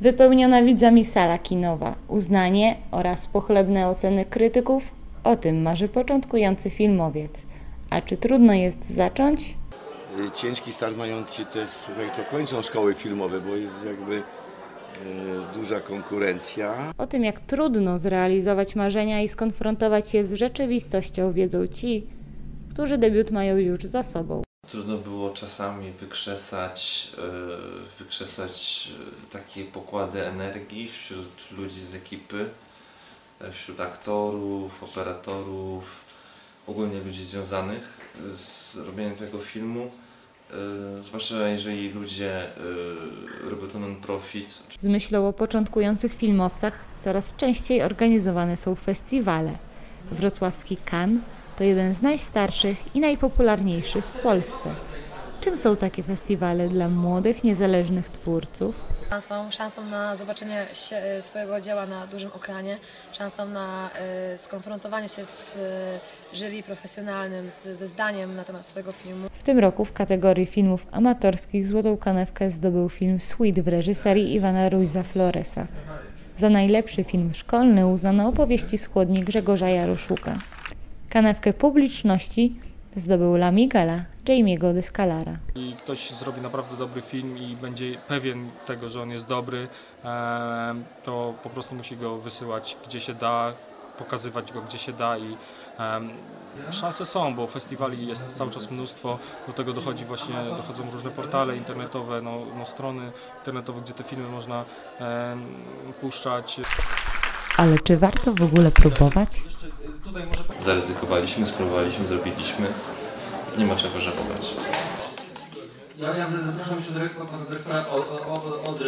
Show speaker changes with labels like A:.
A: Wypełniona widzami sala kinowa, uznanie oraz pochlebne oceny krytyków o tym marzy początkujący filmowiec. A czy trudno jest zacząć?
B: Y, ciężki start mają ci też, słuchaj, to kończą szkoły filmowe, bo jest jakby y, duża konkurencja.
A: O tym, jak trudno zrealizować marzenia i skonfrontować je z rzeczywistością, wiedzą ci, którzy debiut mają już za sobą.
C: Trudno było czasami wykrzesać, e, wykrzesać e, takie pokłady energii wśród ludzi z ekipy, e, wśród aktorów, operatorów, ogólnie ludzi związanych z robieniem tego filmu. Zwłaszcza jeżeli ludzie robią to non-profit,
A: Z myślą o początkujących filmowcach coraz częściej organizowane są festiwale. Wrocławski Cannes to jeden z najstarszych i najpopularniejszych w Polsce. Czym są takie festiwale dla młodych, niezależnych twórców?
D: Szansą, szansą na zobaczenie się, e, swojego dzieła na dużym ekranie, szansą na e, skonfrontowanie się z e, jury profesjonalnym, z, ze zdaniem na temat swojego filmu.
A: W tym roku w kategorii filmów amatorskich złotą kanewkę zdobył film Sweet w reżyserii Iwana Ruiza Floresa. Za najlepszy film szkolny uznano opowieści z chłodni Grzegorza Jaroszuka. Kanewkę publiczności zdobył La Migala Jamie'ego Descalara.
E: i ktoś zrobi naprawdę dobry film i będzie pewien tego, że on jest dobry, em, to po prostu musi go wysyłać gdzie się da, pokazywać go gdzie się da i em, szanse są, bo festiwali jest cały czas mnóstwo, do tego dochodzi właśnie, dochodzą różne portale internetowe, no, no strony internetowe, gdzie te filmy można em, puszczać.
A: Ale czy warto w ogóle próbować?
C: Zaryzykowaliśmy, spróbowaliśmy, zrobiliśmy. Nie ma czego żałować.
F: Ja, ja zapraszam jeszcze dyrektora, pana dyrektora o, o, o, od